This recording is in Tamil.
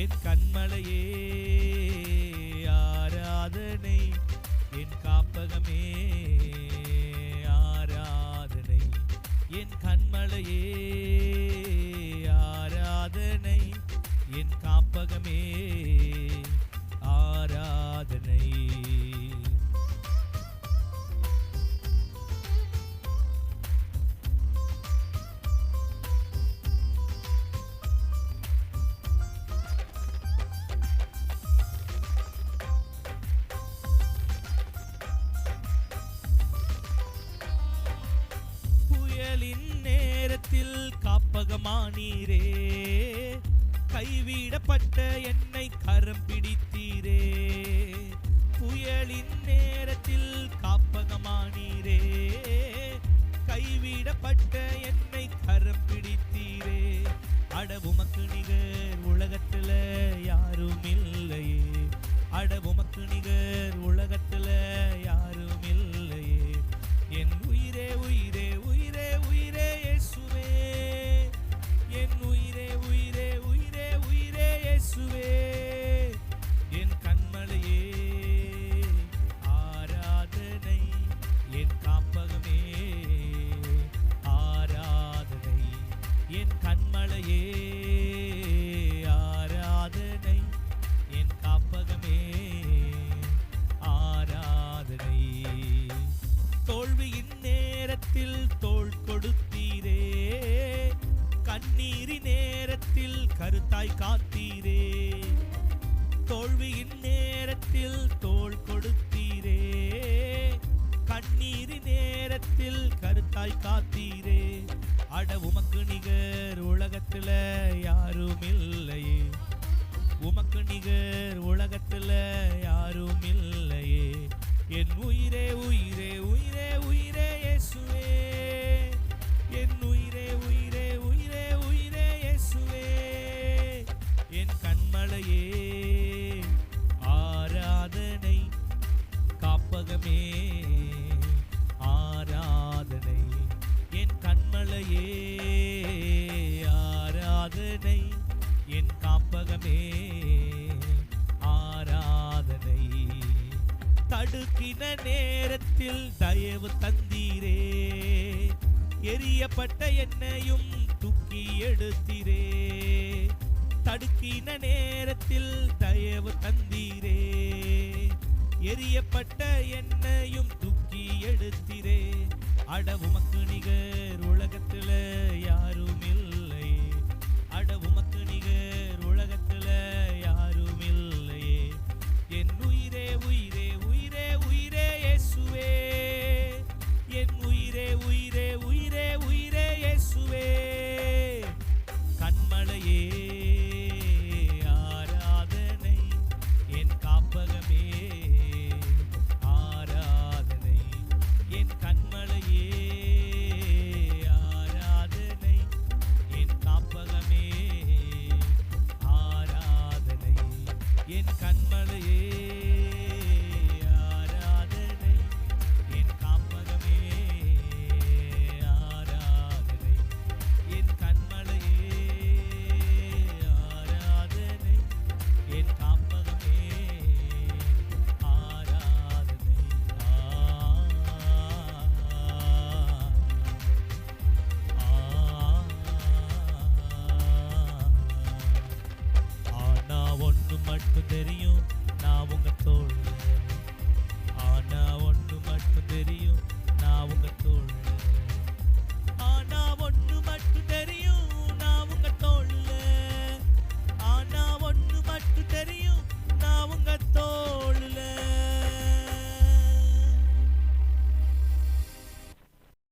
என் கண்மலையே ஆராதனை. என் காப்பகமே ஆராதனை. என் கண்மலையே ஆராதனை. என் காப்பகமே தாகமானீரே கைவிடப்பட்ட என்னை கரம் பிடித்தீரே. புயலின் நேரத்தில் காப்பகமானீரே. கைவிடப்பட்ட என்னை கரம் பிடி தாய் காத்தீரே. தோல்வியின் நேரத்தில் தோல் கொடுத்தீரே. கண்ணீரின் நேரத்தில் கருத்தாய் காத்தீரே. அட உமக்கு நிகர் உலகத்துல யாருமே நடுக்கின நேரத்தில் தயவு தந்தீரே. எரியப்பட்ட என்னையும் தூக்கி எடுத்தீரே. தடுக்கின நேரத்தில் தயவு தந்தீரே. எரியப்பட்ட எண்ணையும் தூக்கி எடுத்தீரே. அட உமக்கு நிகர் உலகத்தில் யாரும் மலையே